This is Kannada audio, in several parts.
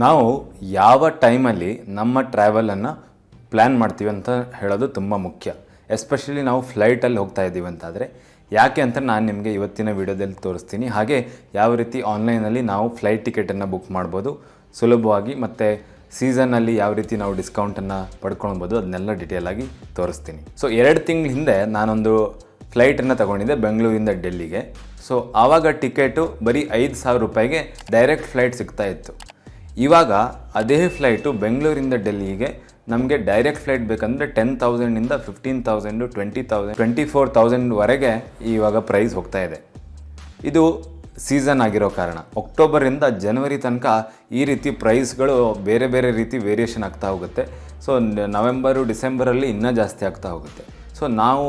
ನಾವು ಯಾವ ಟೈಮಲ್ಲಿ ನಮ್ಮ ಟ್ರಾವೆಲನ್ನು ಪ್ಲ್ಯಾನ್ ಮಾಡ್ತೀವಿ ಅಂತ ಹೇಳೋದು ತುಂಬ ಮುಖ್ಯ. ಎಸ್ಪೆಷಲಿ ನಾವು ಫ್ಲೈಟಲ್ಲಿ ಹೋಗ್ತಾ ಇದ್ದೀವಿ ಅಂತಾದರೆ, ಯಾಕೆ ಅಂತ ನಾನು ನಿಮಗೆ ಇವತ್ತಿನ ವಿಡಿಯೋದಲ್ಲಿ ತೋರಿಸ್ತೀನಿ. ಹಾಗೆ ಯಾವ ರೀತಿ ಆನ್ಲೈನಲ್ಲಿ ನಾವು ಫ್ಲೈಟ್ ಟಿಕೆಟನ್ನು ಬುಕ್ ಮಾಡ್ಬೋದು, ಸುಲಭವಾಗಿ ಮತ್ತು ಸೀಸನ್ನಲ್ಲಿ ಯಾವ ರೀತಿ ನಾವು ಡಿಸ್ಕೌಂಟನ್ನು ಪಡ್ಕೊಳ್ಬೋದು ಅದನ್ನೆಲ್ಲ ಡೀಟೇಲಾಗಿ ತೋರಿಸ್ತೀನಿ. ಸೊ ಎರಡು ತಿಂಗಳ ಹಿಂದೆ ನಾನೊಂದು ಫ್ಲೈಟನ್ನು ತಗೊಂಡಿದ್ದೆ ಬೆಂಗಳೂರಿಂದ ಡೆಲ್ಲಿಗೆ. ಸೊ ಆವಾಗ ಟಿಕೆಟು ಬರೀ ಐದು ಸಾವಿರ ರೂಪಾಯಿಗೆ ಡೈರೆಕ್ಟ್ ಫ್ಲೈಟ್ ಸಿಗ್ತಾ ಇತ್ತು. ಇವಾಗ ಅದೇ ಫ್ಲೈಟು ಬೆಂಗಳೂರಿಂದ ಡೆಲ್ಲಿಗೆ ನಮಗೆ ಡೈರೆಕ್ಟ್ ಫ್ಲೈಟ್ ಬೇಕಂದರೆ ten ತೌಸಂಡಿಂದ fifteen thousand twenty thousand twenty four ತೌಸಂಡ್ವರೆಗೆ ಇವಾಗ ಪ್ರೈಸ್ ಹೋಗ್ತಾ ಇದೆ. ಇದು ಸೀಸನ್ ಆಗಿರೋ ಕಾರಣ. ಅಕ್ಟೋಬರಿಂದ ಜನವರಿ ತನಕ ಈ ರೀತಿ ಪ್ರೈಸ್ಗಳು ಬೇರೆ ಬೇರೆ ರೀತಿ ವೇರಿಯೇಷನ್ ಆಗ್ತಾ ಹೋಗುತ್ತೆ. ಸೊ ನವೆಂಬರು ಡಿಸೆಂಬರಲ್ಲಿ ಇನ್ನೂ ಜಾಸ್ತಿ ಆಗ್ತಾ ಹೋಗುತ್ತೆ. ಸೊ ನಾವು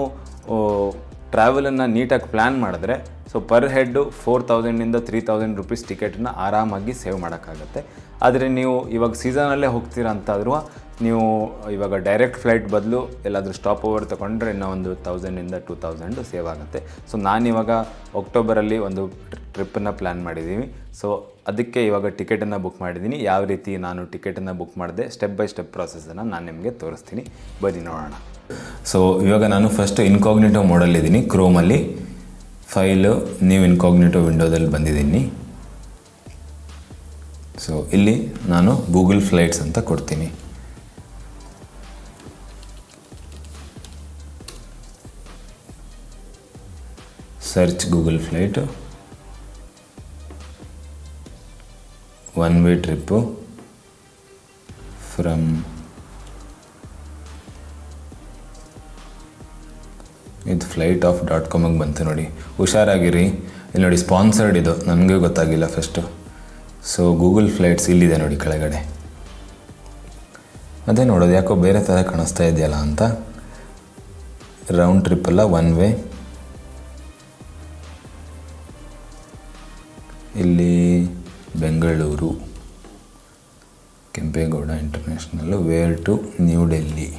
ಟ್ರಾವೆಲನ್ನು ನೀಟಾಗಿ ಪ್ಲ್ಯಾನ್ ಮಾಡಿದ್ರೆ ಸೊ ಪರ್ ಹೆಡ್ಡು ಫೋರ್ ತೌಸಂಡಿಂದ ತ್ರೀ ತೌಸಂಡ್ ರುಪೀಸ್ ಟಿಕೆಟನ್ನ ಆರಾಮಾಗಿ ಸೇವ್ ಮಾಡೋಕ್ಕಾಗತ್ತೆ. ಆದರೆ ನೀವು ಇವಾಗ ಸೀಸನಲ್ಲೇ ಹೋಗ್ತೀರಾ ಅಂತಾದರೂ ನೀವು ಇವಾಗ ಡೈರೆಕ್ಟ್ ಫ್ಲೈಟ್ ಬದಲು ಎಲ್ಲಾದರೂ ಸ್ಟಾಪ್ ಓವರ್ ತೊಗೊಂಡ್ರೆ ಇನ್ನೂ ಒಂದು ತೌಸಂಡಿಂದ ಟೂ ತೌಸಂಡು ಸೇವ್ ಆಗುತ್ತೆ. ಸೊ ನಾನಿವಾಗ ಅಕ್ಟೋಬರಲ್ಲಿ ಒಂದು ಟ್ರಿಪ್ಪನ್ನು ಪ್ಲ್ಯಾನ್ ಮಾಡಿದ್ದೀನಿ ಸೊ ಅದಕ್ಕೆ ಇವಾಗ ಟಿಕೆಟನ್ನು ಬುಕ್ ಮಾಡಿದ್ದೀನಿ ಯಾವ ರೀತಿ ನಾನು ಟಿಕೆಟನ್ನು ಬುಕ್ ಮಾಡಿದೆ ಸ್ಟೆಪ್ ಬೈ ಸ್ಟೆಪ್ ಪ್ರಾಸೆಸನ್ನು ನಾನು ನಿಮಗೆ ತೋರಿಸ್ತೀನಿ. ಬನ್ನಿ ನೋಡೋಣ. ಸೊ ಇವಾಗ ನಾನು ಫಸ್ಟ್ ಇನ್ಕಾಗ್ನಿಟೋ ಮೋಡಲ್ಲಿದ್ದೀನಿ ಕ್ರೋಮಲ್ಲಿ ಫೈಲು ನೀವು ಇನ್ಕಾಗ್ನಿಟೋ ವಿಂಡೋದಲ್ಲಿ ಬಂದಿದ್ದೀನಿ. ಸೊ ಇಲ್ಲಿ ನಾನು ಗೂಗಲ್ ಫ್ಲೈಟ್ಸ್ ಅಂತ ಕೊಡ್ತೀನಿ. Search Google flight one way trip from flight of dot ಕಾಮಿಗೆ ಬಂತು ನೋಡಿ. ಹುಷಾರಾಗಿರಿ. ಇಲ್ಲಿ ನೋಡಿ ಸ್ಪಾನ್ಸರ್ಡ್ ಇದು. ನನಗೂ ಗೊತ್ತಾಗಿಲ್ಲ ಫಸ್ಟು ಸೊ ಗೂಗಲ್ ಫ್ಲೈಟ್ಸ್ ಇಲ್ಲಿದೆ ನೋಡಿ ಕೆಳಗಡೆ. ಅದೇ ನೋಡೋದು ಯಾಕೋ ಬೇರೆ ಥರ ಕಾಣಿಸ್ತಾ ಇದೆಯಲ್ಲ ಅಂತ. ರೌಂಡ್ ಟ್ರಿಪ್ಪಲ್ಲ ಒನ್ ವೇ ಇಲ್ಲಿ Bengaluru, Kempegowda international where to New Delhi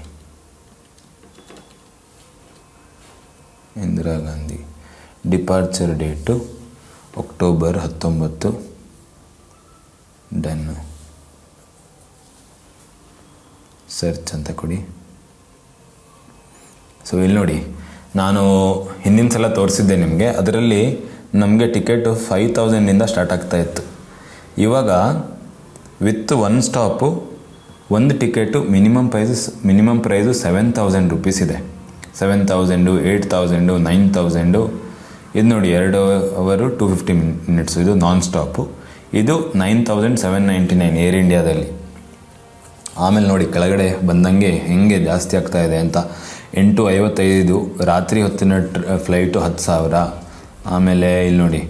Indira Gandhi. Departure date October ಹತ್ತೊಂಬತ್ತು. ಡನ್ನು. ಸರ್ಚ್ ಅಂತ ಕೊಡಿ. ಸೊ ಇಲ್ಲಿ ನೋಡಿ. ನಾನು ಹಿಂದಿನ ಸಲ ತೋರಿಸಿದ್ದೆ ನಿಮಗೆ. ಅದರಲ್ಲಿ ನಮಗೆ ಟಿಕೆಟು ಫೈವ್ ತೌಸಂಡಿಂದ ಸ್ಟಾರ್ಟ್ ಆಗ್ತಾ ಇತ್ತು. ಇವಾಗ ವಿತ್ ಒನ್ ಸ್ಟಾಪು ಒಂದು ticket minimum prices minimum price seven thousand rupees ಇದೆ. Seven thousand eight thousand nine thousand ಇದು ನೋಡಿ ಎರಡು ಅವರು ಟು ಫಿಫ್ಟಿ ಮಿನಿಟ್ಸು ಇದು ನಾನ್ ಸ್ಟಾಪು ಇದು nine thousand seven ninety nine air ಇಂಡಿಯಾದಲ್ಲಿ ಆಮೇಲೆ ನೋಡಿ ಕೆಳಗಡೆ ಬಂದಂಗೆ ಹೆಂಗೆ ಜಾಸ್ತಿ ಆಗ್ತಾ ಇದೆ ಅಂತ. ಎಂಟು ಐವತ್ತೈದು ರಾತ್ರಿ ಹೊತ್ತಿನ ಟ್ರ ಫ್ಲೈಟು ಹತ್ತು ಸಾವಿರ. ಆಮೇಲೆ ಇಲ್ಲಿ ನೋಡಿ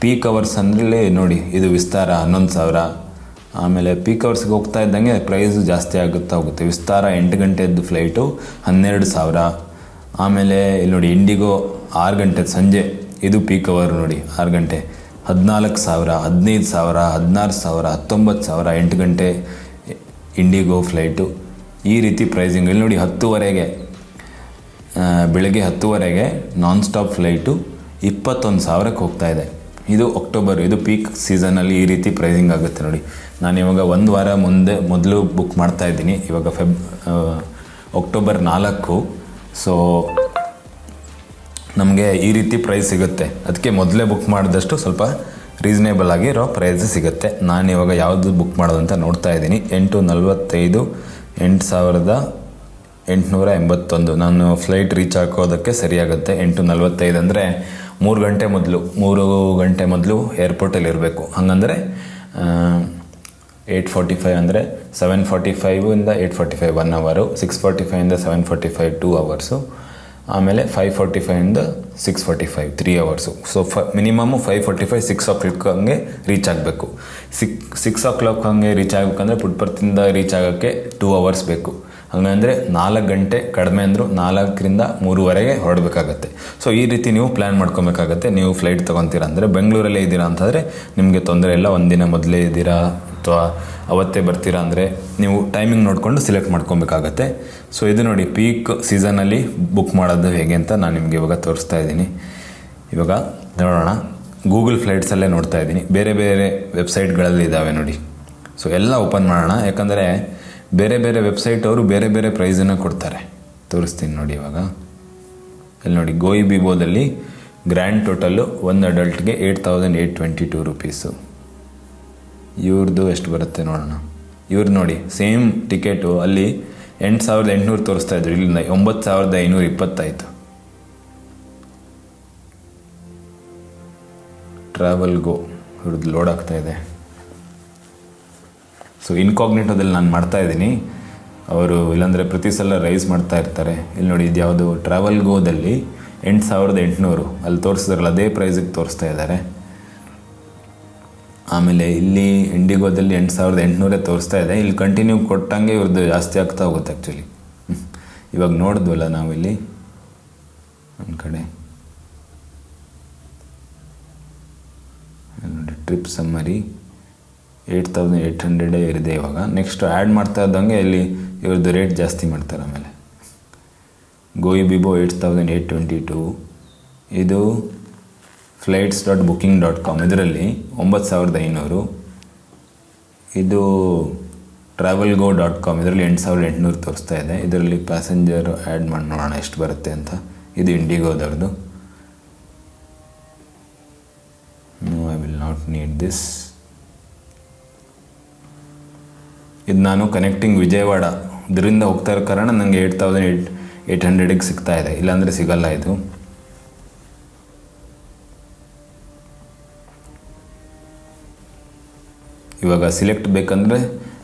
ಪೀಕ್ ಅವರ್ಸ್ ಅಂದರೆ ನೋಡಿ, ಇದು ವಿಸ್ತಾರ ಹನ್ನೊಂದು ಸಾವಿರ. ಆಮೇಲೆ ಪೀಕ್ ಅವರ್ಸ್ಗೆ ಹೋಗ್ತಾ ಇದ್ದಂಗೆ ಪ್ರೈಸ್ ಜಾಸ್ತಿ ಆಗುತ್ತಾ ಹೋಗುತ್ತೆ. ವಿಸ್ತಾರ ಎಂಟು ಗಂಟೆದ್ದು ಫ್ಲೈಟು ಹನ್ನೆರಡು ಸಾವಿರ. ಆಮೇಲೆ ಇಲ್ಲಿ ನೋಡಿ, ಇಂಡಿಗೋ ಆರು ಗಂಟೆ, ಸಂಜೆ ಇದು ಪೀಕ್ ಅವರ್ ನೋಡಿ, ಆರು ಗಂಟೆ. ಹದಿನಾಲ್ಕು ಸಾವಿರ, ಹದಿನೈದು ಸಾವಿರ, ಹದಿನಾರು ಸಾವಿರ, ಹತ್ತೊಂಬತ್ತು ಸಾವಿರ, ಎಂಟು ಗಂಟೆ ಇಂಡಿಗೋ ಫ್ಲೈಟು ಈ ರೀತಿ ಪ್ರೈಸಿಂಗ್ ಇಲ್ಲಿ ನೋಡಿ, ಹತ್ತುವರೆಗೆ ಬೆಳಗ್ಗೆ ಹತ್ತುವರೆಗೆ ನಾನ್ ಸ್ಟಾಪ್ ಫ್ಲೈಟು ಇಪ್ಪತ್ತೊಂದು ಸಾವಿರಕ್ಕೆ ಹೋಗ್ತಾ ಇದೆ. ಇದು ಅಕ್ಟೋಬರ್ ಇದು ಪೀಕ್ ಸೀಸನಲ್ಲಿ ಈ ರೀತಿ ಪ್ರೈಸಿಂಗ್ ಆಗುತ್ತೆ ನೋಡಿ. ನಾನು ಇವಾಗ ಒಂದು ವಾರ ಮುಂದೆ ಮೊದಲು ಬುಕ್ ಮಾಡ್ತಾ ಇದ್ದೀನಿ. ಇವಾಗ ಫೆಬ್ ಅಕ್ಟೋಬರ್ ನಾಲ್ಕು. ಸೊ ನಮಗೆ ಈ ರೀತಿ ಪ್ರೈಸ್ ಸಿಗುತ್ತೆ. ಅದಕ್ಕೆ ಮೊದಲೇ ಬುಕ್ ಮಾಡಿದಷ್ಟು ಸ್ವಲ್ಪ ರೀಸನೇಬಲ್ ಆಗಿರೋ ಪ್ರೈಸ್ ಸಿಗುತ್ತೆ. ನಾನು ಇವಾಗ ಯಾವುದು ಬುಕ್ ಮಾಡೋದು ಅಂತ ನೋಡ್ತಾ ಇದ್ದೀನಿ. ಎಂಟು ನಲವತ್ತೈದು, ಎಂಟು ಸಾವಿರದ ಎಂಟುನೂರ ಎಂಬತ್ತೊಂದು. ನಾನು ಫ್ಲೈಟ್ ರೀಚ್ ಹಾಕೋದಕ್ಕೆ ಸರಿಯಾಗುತ್ತೆ. ಎಂಟು ನಲವತ್ತೈದು ಅಂದರೆ ಮೂರು ಗಂಟೆ ಮೊದಲು. ಮೂರು ಗಂಟೆ ಮೊದಲು ಏರ್ಪೋರ್ಟಲ್ಲಿ ಇರಬೇಕು. ಹಾಗಂದರೆ ಏಯ್ಟ್ ಫಾರ್ಟಿ ಫೈವ್ ಅಂದರೆ ಸೆವೆನ್ ಫಾರ್ಟಿ ಫೈವಿಂದ ಏಯ್ಟ್ ಫಾರ್ಟಿ ಫೈವ್ ಒನ್ ಅವರು six forty ಫೈವಿಂದ seven forty five two hours ಆಮೇಲೆ five forty ಫೈವಿಂದ six forty five three hours so ಫ minimum five forty five six o'clock ಹಂಗೆ ರೀಚ್ ಆಗಬೇಕು. ಸಿಕ್ ಸಿಕ್ಸ್ ಓ ಕ್ಲಾಕ್ ಹಂಗೆ ರೀಚ್ ಆಗಬೇಕಂದ್ರೆ ಪುಟ್ಪರ್ತಿಂದ ರೀಚ್ ಆಗೋಕ್ಕೆ ಟೂ ಅವರ್ಸ್ ಬೇಕು. ಹಂಗಂದರೆ ನಾಲ್ಕು ಗಂಟೆ ಕಡಿಮೆ ಅಂದರೂ ನಾಲ್ಕರಿಂದ ಮೂರುವರೆಗೆ ಹೊರಡಬೇಕಾಗತ್ತೆ. ಸೊ ಈ ರೀತಿ ನೀವು ಪ್ಲ್ಯಾನ್ ಮಾಡ್ಕೊಬೇಕಾಗತ್ತೆ. ನೀವು ಫ್ಲೈಟ್ ತೊಗೊತೀರ ಅಂದರೆ ಬೆಂಗಳೂರಲ್ಲೇ ಇದ್ದೀರಾ ಅಂತಂದರೆ ನಿಮಗೆ ತೊಂದರೆ ಇಲ್ಲ. ಒಂದಿನ ಮೊದಲೇ ಇದ್ದೀರಾ. ಅಥವಾ ಅವತ್ತೇ ಬರ್ತೀರಾ ಅಂದರೆ ನೀವು ಟೈಮಿಂಗ್ ನೋಡಿಕೊಂಡು ಸಿಲೆಕ್ಟ್ ಮಾಡ್ಕೊಬೇಕಾಗತ್ತೆ. ಸೊ ಇದು ನೋಡಿ ಪೀಕ್ ಸೀಸನಲ್ಲಿ ಬುಕ್ ಮಾಡೋದು ಹೇಗೆ ಅಂತ ನಾನು ನಿಮಗೆ ಇವಾಗ ತೋರಿಸ್ತಾ ಇದ್ದೀನಿ. ಇವಾಗ ನೋಡೋಣ. ಗೂಗಲ್ ಫ್ಲೈಟ್ಸಲ್ಲೇ ನೋಡ್ತಾ ಇದ್ದೀನಿ. ಬೇರೆ ಬೇರೆ ವೆಬ್ಸೈಟ್ಗಳಲ್ಲಿ ಇದ್ದಾವೆ ನೋಡಿ. ಸೊ ಎಲ್ಲ ಓಪನ್ ಮಾಡೋಣ. ಯಾಕಂದರೆ ಬೇರೆ ಬೇರೆ ವೆಬ್ಸೈಟ್ ಅವರು ಬೇರೆ ಬೇರೆ ಪ್ರೈಸನ್ನು ಕೊಡ್ತಾರೆ. ತೋರಿಸ್ತೀನಿ ನೋಡಿ ಇವಾಗ. ಇಲ್ಲಿ ನೋಡಿ ಗೋಯಿ ಬಿಬೋದಲ್ಲಿ ಗ್ರ್ಯಾಂಡ್ ಟೋಟಲ್ಲು ಒಂದು ಅಡಲ್ಟ್ಗೆ eight thousand eight twenty two rupees ಇವ್ರದ್ದು ಎಷ್ಟು ಬರುತ್ತೆ ನೋಡೋಣ. ಇವ್ರು ನೋಡಿ ಸೇಮ್ ಟಿಕೆಟು ಅಲ್ಲಿ ಎಂಟು ಸಾವಿರದ ಎಂಟುನೂರು ತೋರಿಸ್ತಾ ಇದ್ರು. ಇಲ್ಲಿಂದ ಒಂಬತ್ತು ಸಾವಿರದ ಐನೂರ ಇಪ್ಪತ್ತಾಯಿತು ಟ್ರಾವೆಲ್ ಗೋ ಇವ್ರದ್ದು ಲೋಡ್ ಆಗ್ತಾ ಇದೆ. ಸೊ ಇನ್ಕಾಗ್ನೇಟೋದಲ್ಲಿ ನಾನು ಮಾಡ್ತಾ ಇದ್ದೀನಿ. ಅವರು ಇಲ್ಲಾಂದರೆ ಪ್ರತಿ ಸಲ ರೈಸ್ ಮಾಡ್ತಾ ಇರ್ತಾರೆ. ಇಲ್ಲಿ ನೋಡಿ, ಇದು ಯಾವುದು ಟ್ರಾವೆಲ್ಗೋದಲ್ಲಿ ಎಂಟು ಸಾವಿರದ ಎಂಟುನೂರು. ಅಲ್ಲಿ ತೋರಿಸಿದ್ರಲ್ಲ, ಅದೇ ಪ್ರೈಸಿಗೆ ತೋರಿಸ್ತಾ ಇದ್ದಾರೆ. ಆಮೇಲೆ ಇಲ್ಲಿ ಇಂಡಿಗೋದಲ್ಲಿ ಎಂಟು ಸಾವಿರದ ಎಂಟುನೂರೇ ತೋರಿಸ್ತಾ ಇದೆ. ಇಲ್ಲಿ ಕಂಟಿನ್ಯೂ ಕೊಟ್ಟಂಗೆ ಇವ್ರದ್ದು ಜಾಸ್ತಿ ಆಗ್ತಾ ಹೋಗುತ್ತೆ ಆ್ಯಕ್ಚುಲಿ ಇವಾಗ ನೋಡಿದ್ವಲ್ಲ ನಾವಿಲ್ಲಿ ಒಂದು ಕಡೆ. ನೋಡಿ trip summary eight thousand eight ಹಂಡ್ರೆಡೇ ಇರಿದೆ ಇವಾಗ. ನೆಕ್ಸ್ಟ್ ಆ್ಯಡ್ ಮಾಡ್ತಾ ಇದ್ದಂಗೆ ಇಲ್ಲಿ ಇವ್ರದ್ದು ರೇಟ್ ಜಾಸ್ತಿ ಮಾಡ್ತಾರೆ ಆಮೇಲೆ. Goibibo eight thousand eight twenty two ಇದು flights dot booking dot com ಇದರಲ್ಲಿ ಒಂಬತ್ತು ಸಾವಿರದ ಐನೂರು. ಇದು ಟ್ರಾವೆಲ್ ಗೋ ಡಾಟ್ ಕಾಮ್ ಇದರಲ್ಲಿ ಎಂಟು ಸಾವಿರದ ಎಂಟುನೂರು ತೋರಿಸ್ತಾ ಇದೆ. ಇದರಲ್ಲಿ ಪ್ಯಾಸೆಂಜರ್ ಆ್ಯಡ್ ಮಾಡಿ ನೋಡೋಣ ಎಷ್ಟು ಬರುತ್ತೆ ಅಂತ. ಇದು ಇಂಡಿಗೋದವ್ರದ್ದು no I will not need this ಇದು ನಾನು ಕನೆಕ್ಟಿಂಗ್ ವಿಜಯವಾಡ. ಇದರಿಂದ ಹೋಗ್ತಾ ಇರೋ ಕಾರಣ ನನಗೆ ಏಯ್ಟ್ ತೌಸಂಡ್ ಏಯ್ಟ್ ಏಯ್ಟ್ ಹಂಡ್ರೆಡಿಗೆ ಸಿಗ್ತಾ ಇದೆ. ಇಲ್ಲಾಂದರೆ ಸಿಗಲ್ಲ ಇದು. ಇವಾಗ ಸಿಲೆಕ್ಟ್ ಬೇಕಂದರೆ,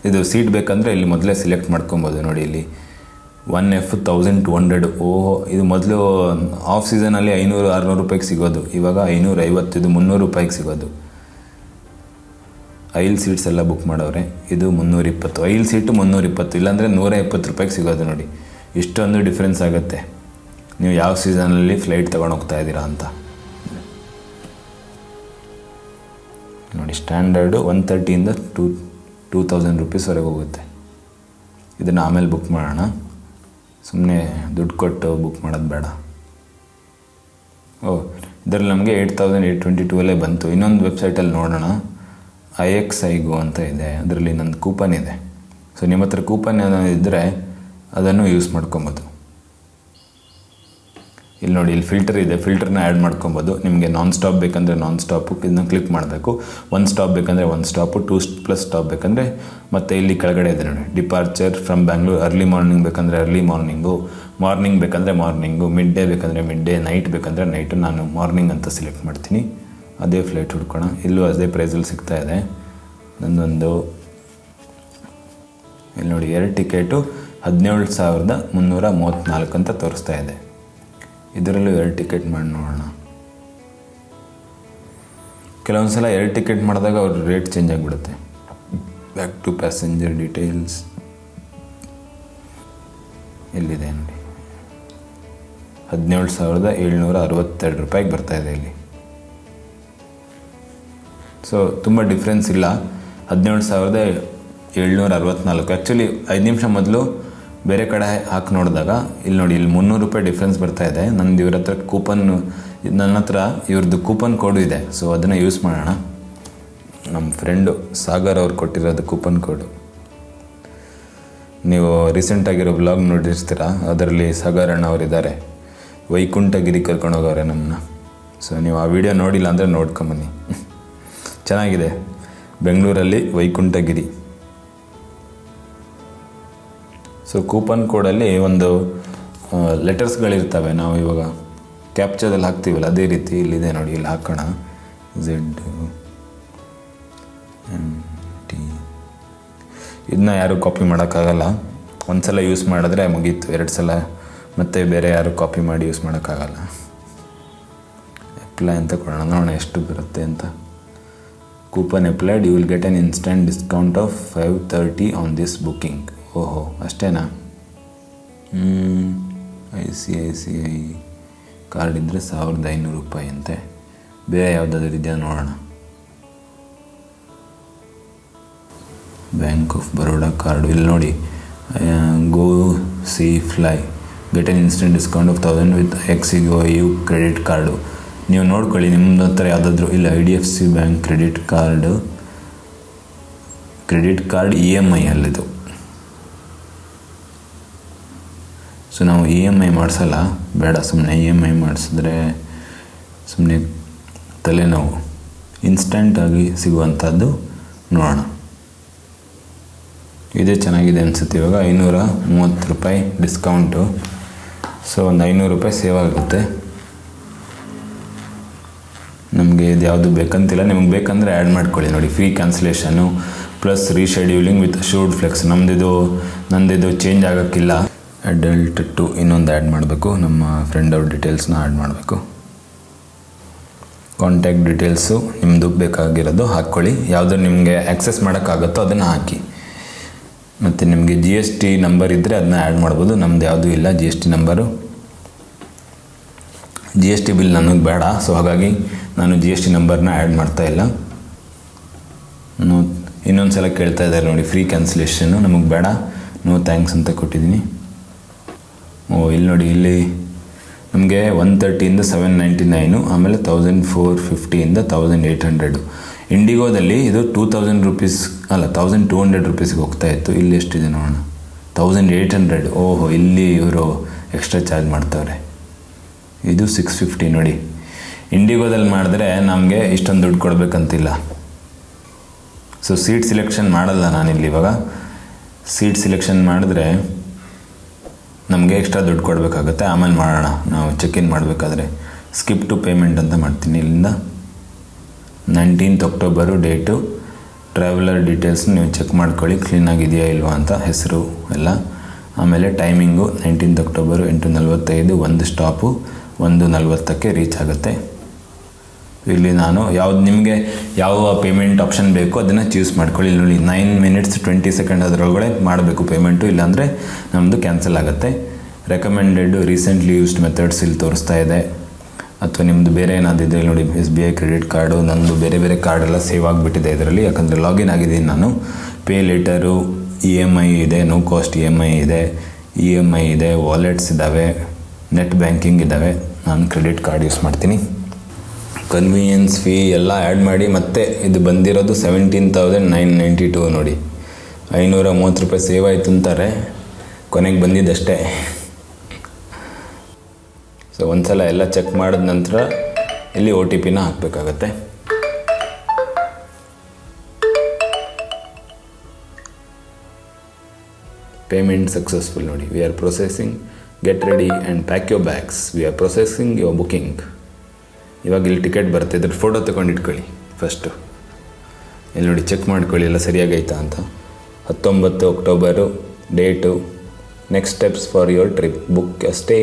ಇದು ಸೀಟ್ ಬೇಕಂದರೆ ಇಲ್ಲಿ ಮೊದಲೇ ಸಿಲೆಕ್ಟ್ ಮಾಡ್ಕೊಬೋದು ನೋಡಿ ಇಲ್ಲಿ. One F thousand two hundred ಓಹೋ, ಇದು ಮೊದಲು ಆಫ್ ಸೀಸನಲ್ಲಿ ಐನೂರು, ಆರುನೂರು ರೂಪಾಯಿಗೆ ಸಿಗೋದು. ಇವಾಗ ಐನೂರ ಐವತ್ತು, ಇದು ಮುನ್ನೂರು ರೂಪಾಯಿಗೆ ಸಿಗೋದು. ಐಲ್ ಸೀಟ್ಸ್ ಎಲ್ಲ ಬುಕ್ ಮಾಡೋರೆ. ಇದು ಮುನ್ನೂರ ಇಪ್ಪತ್ತು. ಐಲ್ ಸೀಟು ಮುನ್ನೂರಿಪ್ಪತ್ತು ಇಲ್ಲಾಂದರೆ ನೂರ ಇಪ್ಪತ್ತು ರೂಪಾಯಿಗೆ ಸಿಗೋದು ನೋಡಿ. ಇಷ್ಟೊಂದು ಡಿಫ್ರೆನ್ಸ್ ಆಗುತ್ತೆ. ನೀವು ಯಾವ ಸೀಸನಲ್ಲಿ ಫ್ಲೈಟ್ ತೊಗೊಂಡು ಹೋಗ್ತಾ ಇದ್ದೀರಾ ಅಂತ. ನೋಡಿ, ಸ್ಟ್ಯಾಂಡರ್ಡು ಒನ್ ತರ್ಟಿಯಿಂದ ಟೂ ಟೂ ತೌಸಂಡ್ ರುಪೀಸ್ವರೆಗೆ ಹೋಗುತ್ತೆ. ಇದನ್ನು ಆಮೇಲೆ ಬುಕ್ ಮಾಡೋಣ. ಸುಮ್ಮನೆ ದುಡ್ಡು ಕೊಟ್ಟು ಬುಕ್ ಮಾಡೋದು ಬೇಡ. ಓ, ಇದರಲ್ಲಿ ನಮಗೆ eight thousand eight twenty two ಅಲ್ಲೇ ಬಂತು. ಇನ್ನೊಂದು ವೆಬ್ಸೈಟಲ್ಲಿ ನೋಡೋಣ. ಐ ಎಕ್ಸ್ ಐಗು ಅಂತ ಇದೆ. ಅದರಲ್ಲಿ ನಂದು ಕೂಪನ್ ಇದೆ. ಸೊ ನಿಮ್ಮ ಹತ್ರ ಕೂಪನ್ ಏನಾದ್ರು ಇದ್ದರೆ ಅದನ್ನು ಯೂಸ್ ಮಾಡ್ಕೊಬೋದು. ಇಲ್ಲಿ ನೋಡಿ, ಇಲ್ಲಿ ಫಿಲ್ಟರ್ ಇದೆ. ಫಿಲ್ಟರ್ನ ಆ್ಯಡ್ ಮಾಡ್ಕೊಬೋದು. ನಿಮಗೆ ನಾನ್ ಸ್ಟಾಪ್ ಬೇಕಂದರೆ ನಾನ್ ಸ್ಟಾಪು ಇದನ್ನ ಕ್ಲಿಕ್ ಮಾಡಬೇಕು. ಒನ್ ಸ್ಟಾಪ್ ಬೇಕಂದರೆ one stop two plus stop ಬೇಕಂದರೆ ಮತ್ತು ಇಲ್ಲಿ ಕೆಳಗಡೆ ಇದೆ ನೋಡಿ. Departure from Bangalore early morning ಬೇಕಂದರೆ ಅರ್ಲಿ ಮಾರ್ನಿಂಗು ಮಾರ್ನಿಂಗ್ ಬೇಕಂದರೆ ಮಾರ್ನಿಂಗು ಮಿಡ್ ಡೇ ಬೇಕಂದರೆ ಮಿಡ್ ಡೇ ನೈಟ್ ಬೇಕಂದರೆ ನೈಟು ನಾನು ಮಾರ್ನಿಂಗ್ ಅಂತ ಸೆಲೆಕ್ಟ್ ಮಾಡ್ತೀನಿ. ಅದೇ ಫ್ಲೈಟ್ ಹುಡ್ಕೋಣ. ಇಲ್ಲೂ ಅದೇ ಪ್ರೈಸಲ್ಲಿ ಸಿಗ್ತಾ ಇದೆ. ನಂದೊಂದು, ಇಲ್ಲಿ ನೋಡಿ, ಎರಡು ಟಿಕೆಟು ಹದಿನೇಳು ಸಾವಿರದ ಮುನ್ನೂರ ಮೂವತ್ತ್ನಾಲ್ಕು ಅಂತ ತೋರಿಸ್ತಾ ಇದೆ. ಇದರಲ್ಲೂ ಎರಡು ಟಿಕೆಟ್ ಮಾಡಿ ನೋಡೋಣ. ಕೆಲವೊಂದು ಸಲ ಎರಡು ಟಿಕೆಟ್ ಮಾಡಿದಾಗ ಅವ್ರ ರೇಟ್ ಚೇಂಜ್ ಆಗಿಬಿಡುತ್ತೆ. ಬ್ಯಾಕ್ ಟು ಪ್ಯಾಸೆಂಜರ್ ಡೀಟೇಲ್ಸ್ ಎಲ್ಲಿದೆ ನೋಡಿ? ಹದಿನೇಳು ಸಾವಿರದ ಏಳ್ನೂರ ಅರವತ್ತೆರಡು ರೂಪಾಯಿಗೆ ಬರ್ತಾಯಿದೆ ಇಲ್ಲಿ. ಸೊ ತುಂಬ ಡಿಫ್ರೆನ್ಸ್ ಇಲ್ಲ. ಹದಿನೇಳು ಸಾವಿರದ ಏಳ್ನೂರ ಅರವತ್ತ್ನಾಲ್ಕು ಆ್ಯಕ್ಚುಲಿ ಐದು ನಿಮಿಷ ಮೊದಲು ಬೇರೆ ಕಡೆ ಹಾಕಿ ನೋಡಿದಾಗ, ಇಲ್ಲಿ ನೋಡಿ, ಇಲ್ಲಿ ಮುನ್ನೂರು ರೂಪಾಯಿ ಡಿಫ್ರೆನ್ಸ್ ಬರ್ತಾ ಇದೆ. ನಂದು ಇವ್ರ ಹತ್ರ ಕೂಪನ್ ನನ್ನ ಹತ್ರ ಇವ್ರದ್ದು ಕೂಪನ್ ಕೋಡು ಇದೆ. ಸೊ ಅದನ್ನು ಯೂಸ್ ಮಾಡೋಣ. ನಮ್ಮ ಫ್ರೆಂಡು ಸಾಗರ್ ಅವ್ರು ಕೊಟ್ಟಿರೋದು ಕೂಪನ್ ಕೋಡು ನೀವು ರೀಸೆಂಟಾಗಿರೋ ಬ್ಲಾಗ್ ನೋಡಿರ್ತೀರ? ಅದರಲ್ಲಿ ಸಾಗರ್ ಅಣ್ಣ ಅವರಿದ್ದಾರೆ. ವೈಕುಂಠಗಿರಿ ಕರ್ಕೊಂಡು ಹೋಗವ್ರೆ ನಮ್ಮನ್ನ ಸೊ ನೀವು ಆ ವಿಡಿಯೋ ನೋಡಿಲ್ಲ ಅಂದರೆ ನೋಡ್ಕೊಂಬನ್ನಿ ಚೆನ್ನಾಗಿದೆ. ಬೆಂಗಳೂರಲ್ಲಿ ವೈಕುಂಠಗಿರಿ. ಸೊ ಕೂಪನ್ ಕೋಡಲ್ಲಿ ಒಂದು ಲೆಟರ್ಸ್ಗಳಿರ್ತವೆ ನಾವು ಇವಾಗ ಕ್ಯಾಪ್ಚದಲ್ಲಿ ಹಾಕ್ತೀವಲ್ಲ, ಅದೇ ರೀತಿ ಇಲ್ಲಿದೆ ನೋಡಿ, ಇಲ್ಲಿ ಹಾಕೋಣ. ಝೆಡ್ ಟಿ ಇದನ್ನ ಯಾರೂ ಕಾಪಿ ಮಾಡೋಕ್ಕಾಗಲ್ಲ. ಒಂದು ಸಲ ಯೂಸ್ ಮಾಡಿದ್ರೆ ಮುಗೀತು ಎರಡು ಸಲ ಮತ್ತೆ ಬೇರೆ ಯಾರು ಕಾಪಿ ಮಾಡಿ ಯೂಸ್ ಮಾಡೋಕ್ಕಾಗಲ್ಲ. ಅಪ್ಲೈ ಅಂತ ಕೊಡೋಣ. ನೋಡೋಣ ಎಷ್ಟು ಬರುತ್ತೆ ಅಂತ. Coupon applied you will get an instant discount of five thirty on this booking ಓಹೋ, ಅಷ್ಟೇನಾ? I C I C, I. Card ಇದ್ದರೆ ಸಾವಿರದ ಐನೂರು ರೂಪಾಯಿ ಅಂತೆ ಬೇರೆ ಯಾವುದಾದ್ರೂ ಇದೆಯಾ ನೋಡೋಣ. Bank of Baroda card. ಇಲ್ಲಿ ನೋಡಿ ಗೋ C fly. Get an instant discount of thousand with ixigo U credit card. ನೀವು ನೋಡ್ಕೊಳ್ಳಿ ನಿಮ್ಮ ಹತ್ರ ಯಾವುದಾದ್ರೂ, ಇಲ್ಲ I D F C bank credit card. Credit card E M I ಅಲ್ಲಿದು. ಸೊ ನಾವು ಇ ಎಂ ಐ ಮಾಡಿಸಲ್ಲ. ಬೇಡ ಸುಮ್ಮನೆ ಇ ಎಂ ಐ ಮಾಡಿಸಿದ್ರೆ ಸುಮ್ಮನೆ ತಲೆನೋವು. ಇನ್ಸ್ಟೆಂಟಾಗಿ ಸಿಗುವಂಥದ್ದು ನೋಡೋಣ. ಇದೇ ಚೆನ್ನಾಗಿದೆ ಅನಿಸುತ್ತೆ ಇವಾಗ. ಐನೂರ ಮೂವತ್ತು ರೂಪಾಯಿ ಡಿಸ್ಕೌಂಟು ಸೊ ಒಂದು ಐನೂರು ರೂಪಾಯಿ ಸೇವ್ ಆಗುತ್ತೆ. ನಮಗೆ ಇದು ಯಾವುದು ಬೇಕಂತಿಲ್ಲ. ನಿಮಗೆ ಬೇಕಂದರೆ ಆ್ಯಡ್ ಮಾಡ್ಕೊಳ್ಳಿ ನೋಡಿ. Free cancellation plus rescheduling with should flex ನಮ್ಮದಿದು ನಂದಿದು ಚೇಂಜ್ ಆಗೋಕ್ಕಿಲ್ಲ. ಅಡಲ್ಟ್ ಟು ಇನ್ನೊಂದು ಆ್ಯಡ್ ಮಾಡಬೇಕು. ನಮ್ಮ ಫ್ರೆಂಡ್ ಅವ್ರ ಡೀಟೇಲ್ಸ್ನ ಆ್ಯಡ್ ಮಾಡಬೇಕು. ಕಾಂಟ್ಯಾಕ್ಟ್ ಡೀಟೇಲ್ಸು ನಿಮ್ಮದು ಬೇಕಾಗಿರೋದು ಹಾಕ್ಕೊಳ್ಳಿ. ಯಾವುದು ನಿಮಗೆ ಆ್ಯಕ್ಸೆಸ್ ಮಾಡೋಕ್ಕಾಗುತ್ತೋ ಅದನ್ನು ಹಾಕಿ. ಮತ್ತು ನಿಮಗೆ ಜಿ ಎಸ್ ಟಿ ನಂಬರ್ ಇದ್ದರೆ ಅದನ್ನ ಆ್ಯಡ್ ಮಾಡ್ಬೋದು. ನಮ್ಮದು ಯಾವುದೂ ಇಲ್ಲ G S T number G S T bill ನನಗೆ ಬೇಡ. ಸೊ ಹಾಗಾಗಿ ನಾನು ಜಿ ಎಸ್ ಟಿ ನಂಬರ್ನ ಆ್ಯಡ್ ಮಾಡ್ತಾ ಇಲ್ಲ. ಇನ್ನೊಂದು ಸಲ ಕೇಳ್ತಾ ಇದ್ದಾರೆ ನೋಡಿ ಫ್ರೀ ಕ್ಯಾನ್ಸಲೇಷನ್ನು ನಮಗೆ ಬೇಡ. ನೋ ಥ್ಯಾಂಕ್ಸ್ ಅಂತ ಕೊಟ್ಟಿದ್ದೀನಿ. ಓ, ಇಲ್ಲಿ ನೋಡಿ, ಇಲ್ಲಿ ನಮಗೆ ಒನ್ ತರ್ಟಿಯಿಂದ ಸೆವೆನ್ ನೈಂಟಿ ನೈನು ಆಮೇಲೆ ತೌಸಂಡ್ ಫೋರ್ ಫಿಫ್ಟಿಯಿಂದ ತೌಸಂಡ್ ಏಯ್ಟ್ ಹಂಡ್ರೆಡು ಇಂಡಿಗೋದಲ್ಲಿ ಇದು ಟೂ ತೌಸಂಡ್ ರುಪೀಸ್ ಅಲ್ಲ ತೌಸಂಡ್ ಟೂ ಹಂಡ್ರೆಡ್ ರುಪೀಸ್ಗೆ ಹೋಗ್ತಾ ಇತ್ತು. ಇಲ್ಲಿ ಎಷ್ಟಿದೆ ನೋಡೋಣ. ತೌಸಂಡ್ ಏಯ್ಟ್ ಹಂಡ್ರೆಡ್ ಓಹೋ, ಇಲ್ಲಿ ಇವರು ಎಕ್ಸ್ಟ್ರಾ ಚಾರ್ಜ್ ಮಾಡ್ತಾವ್ರೆ. ಇದು ಸಿಕ್ಸ್ ಫಿಫ್ಟಿ ನೋಡಿ. ಇಂಡಿಗೋದಲ್ಲಿ ಮಾಡಿದ್ರೆ ನಮಗೆ ಇಷ್ಟೊಂದು ದುಡ್ಡು ಕೊಡಬೇಕಂತಿಲ್ಲ. ಸೊ ಸೀಟ್ ಸಿಲೆಕ್ಷನ್ ಮಾಡಲ್ಲ ನಾನಿಲ್ಲಿ ಇವಾಗ. ಸೀಟ್ ಸಿಲೆಕ್ಷನ್ ಮಾಡಿದ್ರೆ ನಮಗೆ ಎಕ್ಸ್ಟ್ರಾ ದುಡ್ಡು ಕೊಡಬೇಕಾಗುತ್ತೆ, ಆಮೇಲೆ ಮಾಡೋಣ. ನಾವು ಚೆಕ್ ಇನ್ ಮಾಡಬೇಕಾದ್ರೆ ಸ್ಕಿಪ್ ಟು ಪೇಮೆಂಟ್ ಅಂತ ಮಾಡ್ತೀನಿ ಇಲ್ಲಿಂದ. Nineteenth October date traveller details ನೀವು ಚೆಕ್ ಮಾಡ್ಕೊಳ್ಳಿ ಕ್ಲೀನಾಗಿದೆಯಾ ಇಲ್ವಾ ಅಂತ ಹೆಸರು ಎಲ್ಲ. ಆಮೇಲೆ ಟೈಮಿಂಗು ನೈನ್ಟೀನ್ತ್ ಅಕ್ಟೋಬರು ಎಂಟು ನಲವತ್ತೈದು ಒಂದು ಸ್ಟಾಪು ಒಂದು ನಲವತ್ತಕ್ಕೆ ರೀಚ್ ಆಗುತ್ತೆ. ಇಲ್ಲಿ ನಾನು ಯಾವ್ದು ನಿಮಗೆ ಯಾವ ಪೇಮೆಂಟ್ ಆಪ್ಷನ್ ಬೇಕೋ ಅದನ್ನು ಚೂಸ್ ಮಾಡ್ಕೊಳ್ಳಿ. ಇಲ್ಲಿ ನೋಡಿ ನೈನ್ ಮಿನಿಟ್ಸ್ ಟ್ವೆಂಟಿ ಸೆಕೆಂಡ್ ಅದರೊಳಗಡೆ ಮಾಡಬೇಕು ಪೇಮೆಂಟು ಇಲ್ಲಾಂದರೆ ನಮ್ಮದು ಕ್ಯಾನ್ಸಲ್ ಆಗುತ್ತೆ. ರೆಕಮೆಂಡೆಡ್ ರೀಸೆಂಟ್ಲಿ ಯೂಸ್ಡ್ ಮೆಥಡ್ಸ್ ಇಲ್ಲಿ ತೋರಿಸ್ತಾ ಇದೆ. ಅಥವಾ ನಿಮ್ಮದು ಬೇರೆ ಏನಾದಿದೆ ನೋಡಿ S B I credit card ನಂದು ಬೇರೆ ಬೇರೆ ಕಾರ್ಡೆಲ್ಲ ಸೇವ್ ಆಗಿಬಿಟ್ಟಿದೆ ಇದರಲ್ಲಿ. ಯಾಕಂದರೆ ಲಾಗಿನ್ ಆಗಿದ್ದೀನಿ ನಾನು. Pay later E M I ಇದೆ no cost E M I ಇದೆ ಇ ಎಂ ಐ ಇದೆ ವಾಲೆಟ್ಸ್ ಇದ್ದಾವೆ ನೆಟ್ ಬ್ಯಾಂಕಿಂಗ್ ಇದ್ದಾವೆ. ನಾನು ಕ್ರೆಡಿಟ್ ಕಾರ್ಡ್ ಯೂಸ್ ಮಾಡ್ತೀನಿ. ಕನ್ವೀನಿಯನ್ಸ್ ಫೀ ಎಲ್ಲ ಆ್ಯಡ್ ಮಾಡಿ ಮತ್ತೆ ಇದು ಬಂದಿರೋದು seventeen thousand nine ninety two ನೋಡಿ. ಐನೂರ ಮೂವತ್ತು ರೂಪಾಯಿ ಸೇವ್ ಆಯಿತು ಅಂತಾರೆ. ಕೊನೆಗೆ ಬಂದಿದ್ದಷ್ಟೇ. ಸೊ ಒಂದ್ಸಲ ಎಲ್ಲ ಚೆಕ್ ಮಾಡಿದ ನಂತರ ಇಲ್ಲಿ ಒ ಟಿ ಪಿನ ಹಾಕಬೇಕಾಗತ್ತೆ. ಪೇಮೆಂಟ್ ಸಕ್ಸಸ್ಫುಲ್ ನೋಡಿ. We are processing get ready and pack your bags we are processing your booking ಇವಾಗ ಇಲ್ಲಿ ಟಿಕೆಟ್ ಬರುತ್ತೆ ಇದ್ರ ಫೋಟೋ ತೊಗೊಂಡು ಇಟ್ಕೊಳ್ಳಿ ಫಸ್ಟು ಇಲ್ಲಿ ನೋಡಿ ಚೆಕ್ ಮಾಡ್ಕೊಳ್ಳಿ, ಎಲ್ಲ ಸರಿಯಾಗೈತಾ ಅಂತ. ಹತ್ತೊಂಬತ್ತು October date next steps for your trip book ಅಷ್ಟೇ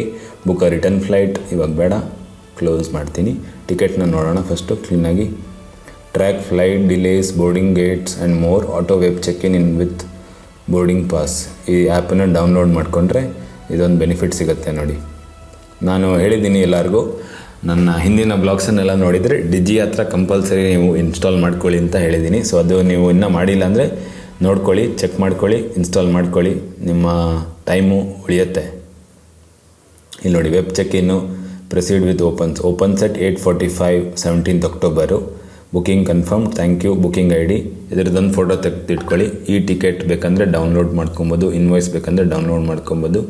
ಬುಕ್ ಅ ರಿಟರ್ನ್ ಫ್ಲೈಟ್ ಇವಾಗ ಬೇಡ ಕ್ಲೋಸ್ ಮಾಡ್ತೀನಿ. ಟಿಕೆಟ್ನ ನೋಡೋಣ ಫಸ್ಟು ಕ್ಲೀನಾಗಿ track flight delays boarding gates and more auto web check in in with boarding pass ಈ ಆ್ಯಪನ್ನು ಡೌನ್ಲೋಡ್ ಮಾಡಿಕೊಂಡ್ರೆ ಇದೊಂದು ಬೆನಿಫಿಟ್ ಸಿಗುತ್ತೆ ನೋಡಿ. ನಾನು ಹೇಳಿದ್ದೀನಿ ಎಲ್ಲರಿಗೂ ನನ್ನ ಹಿಂದಿನ ಬ್ಲಾಗ್ಸನ್ನೆಲ್ಲ ನೋಡಿದರೆ ಡಿಜಿ ಹತ್ರ ಕಂಪಲ್ಸರಿ ನೀವು ಇನ್ಸ್ಟಾಲ್ ಮಾಡ್ಕೊಳ್ಳಿ ಅಂತ ಹೇಳಿದ್ದೀನಿ. ಸೊ ಅದು ನೀವು ಇನ್ನೂ ಮಾಡಿಲ್ಲ ಅಂದರೆ ನೋಡ್ಕೊಳ್ಳಿ ಚೆಕ್ ಮಾಡ್ಕೊಳ್ಳಿ, ಇನ್ಸ್ಟಾಲ್ ಮಾಡ್ಕೊಳ್ಳಿ. ನಿಮ್ಮ ಟೈಮು ಉಳಿಯುತ್ತೆ. ಇಲ್ಲಿ ನೋಡಿ web check in proceed with opens opens set eight forty five seventeenth October booking confirm thank you booking I D ಇದ್ರದ್ದೊಂದು photo ತೆಗೆದಿಟ್ಕೊಳ್ಳಿ. ಈ ಟಿಕೆಟ್ ಬೇಕಂದರೆ ಡೌನ್ಲೋಡ್ ಮಾಡ್ಕೊಬೋದು. ಇನ್ವಾಯ್ಸ್ ಬೇಕಂದರೆ ಡೌನ್ಲೋಡ್ ಮಾಡ್ಕೊಬೋದು.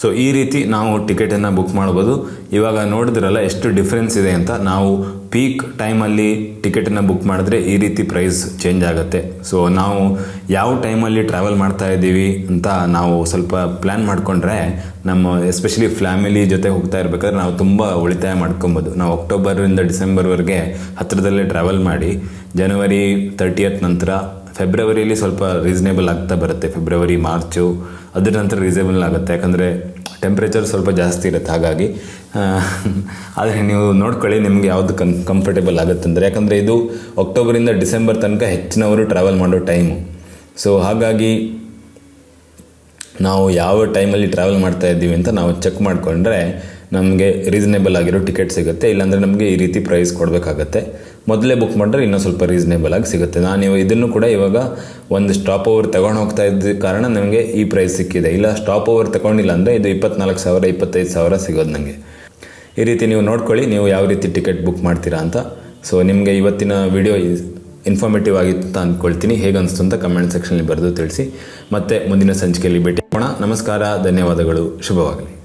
ಸೊ ಈ ರೀತಿ ನಾವು ಟಿಕೆಟನ್ನು ಬುಕ್ ಮಾಡ್ಬೋದು. ಇವಾಗ ನೋಡಿದ್ರಲ್ಲ ಎಷ್ಟು ಡಿಫ್ರೆನ್ಸ್ ಇದೆ ಅಂತ. ನಾವು ಪೀಕ್ ಟೈಮಲ್ಲಿ ಟಿಕೆಟನ್ನು ಬುಕ್ ಮಾಡಿದ್ರೆ ಈ ರೀತಿ ಪ್ರೈಸ್ ಚೇಂಜ್ ಆಗುತ್ತೆ. ಸೊ ನಾವು ಯಾವ ಟೈಮಲ್ಲಿ ಟ್ರಾವೆಲ್ ಮಾಡ್ತಾ ಇದ್ದೀವಿ ಅಂತ ನಾವು ಸ್ವಲ್ಪ ಪ್ಲ್ಯಾನ್ ಮಾಡಿಕೊಂಡ್ರೆ ನಮ್ಮ ಎಸ್ಪೆಷಲಿ ಫ್ಯಾಮಿಲಿ ಜೊತೆ ಹೋಗ್ತಾ ಇರ್ಬೇಕಾದ್ರೆ ನಾವು ತುಂಬ ಉಳಿತಾಯ ಮಾಡ್ಕೊಬೋದು. ನಾವು ಅಕ್ಟೋಬರಿಂದ ಡಿಸೆಂಬರ್ವರೆಗೆ ಹತ್ತಿರದಲ್ಲೇ ಟ್ರಾವೆಲ್ ಮಾಡಿ ಜನವರಿ ತರ್ಟಿಯತ್ ನಂತರ ಫೆಬ್ರವರಿಯಲ್ಲಿ ಸ್ವಲ್ಪ ರೀಸನೇಬಲ್ ಆಗ್ತಾ ಬರುತ್ತೆ. ಫೆಬ್ರವರಿ ಮಾರ್ಚು ಅದರ ನಂತರ ರೀಸನೇಬಲ್ ಆಗುತ್ತೆ. ಯಾಕಂದರೆ ಟೆಂಪ್ರೇಚರ್ ಸ್ವಲ್ಪ ಜಾಸ್ತಿ ಇರುತ್ತೆ. ಹಾಗಾಗಿ ಆದರೆ ನೀವು ನೋಡ್ಕೊಳ್ಳಿ ನಿಮಗೆ ಯಾವುದು ಕನ್ ಕಂಫರ್ಟೇಬಲ್ ಆಗುತ್ತೆ ಅಂದರೆ. ಯಾಕಂದರೆ ಇದು ಅಕ್ಟೋಬರಿಂದ ಡಿಸೆಂಬರ್ ತನಕ ಹೆಚ್ಚಿನವರು ಟ್ರಾವೆಲ್ ಮಾಡೋ ಟೈಮು ಸೊ ಹಾಗಾಗಿ ನಾವು ಯಾವ ಟೈಮಲ್ಲಿ ಟ್ರಾವೆಲ್ ಮಾಡ್ತಾ ಇದ್ದೀವಿ ಅಂತ ನಾವು ಚೆಕ್ ಮಾಡಿಕೊಂಡ್ರೆ ನಮಗೆ ರೀಸನೇಬಲ್ ಆಗಿರೋ ಟಿಕೆಟ್ ಸಿಗುತ್ತೆ. ಇಲ್ಲಾಂದರೆ ನಮಗೆ ಈ ರೀತಿ ಪ್ರೈಸ್ ಕೊಡಬೇಕಾಗತ್ತೆ. ಮೊದಲೇ ಬುಕ್ ಮಾಡಿದ್ರೆ ಇನ್ನೂ ಸ್ವಲ್ಪ ರೀಸನೇಬಲ್ ಆಗಿ ಸಿಗುತ್ತೆ. ನಾನು ಇದನ್ನು ಕೂಡ ಇವಾಗ ಒಂದು ಸ್ಟಾಪ್ ಓವರ್ ತಗೊಂಡು ಹೋಗ್ತಾ ಇದ್ದ ಕಾರಣ ನನಗೆ ಈ ಪ್ರೈಸ್ ಸಿಕ್ಕಿದೆ. ಇಲ್ಲ ಸ್ಟಾಪ್ ಓವರ್ ತಗೊಂಡಿಲ್ಲ ಅಂದರೆ ಇದು ಇಪ್ಪತ್ನಾಲ್ಕು ಸಾವಿರ, ಇಪ್ಪತ್ತೈದು ಸಾವಿರ ಸಿಗೋದು ನನಗೆ ಈ ರೀತಿ ನೀವು ನೋಡ್ಕೊಳ್ಳಿ, ನೀವು ಯಾವ ರೀತಿ ಟಿಕೆಟ್ ಬುಕ್ ಮಾಡ್ತೀರಾ ಅಂತ. ಸೊ ನಿಮಗೆ ಇವತ್ತಿನ ವಿಡಿಯೋ ಇನ್ಫಾರ್ಮೇಟಿವ್ ಆಗಿತ್ತು ಅಂತ ಅಂದ್ಕೊಳ್ತೀನಿ ಹೇಗೆ ಅನಿಸ್ತು ಅಂತ ಕಮೆಂಟ್ ಸೆಕ್ಷನಲ್ಲಿ ಬರೆದು ತಿಳಿಸಿ. ಮತ್ತೆ ಮುಂದಿನ ಸಂಚಿಕೆಯಲ್ಲಿ ಭೇಟಿ ಮಾಡೋಣ ನಮಸ್ಕಾರ, ಧನ್ಯವಾದಗಳು. ಶುಭವಾಗಲಿ.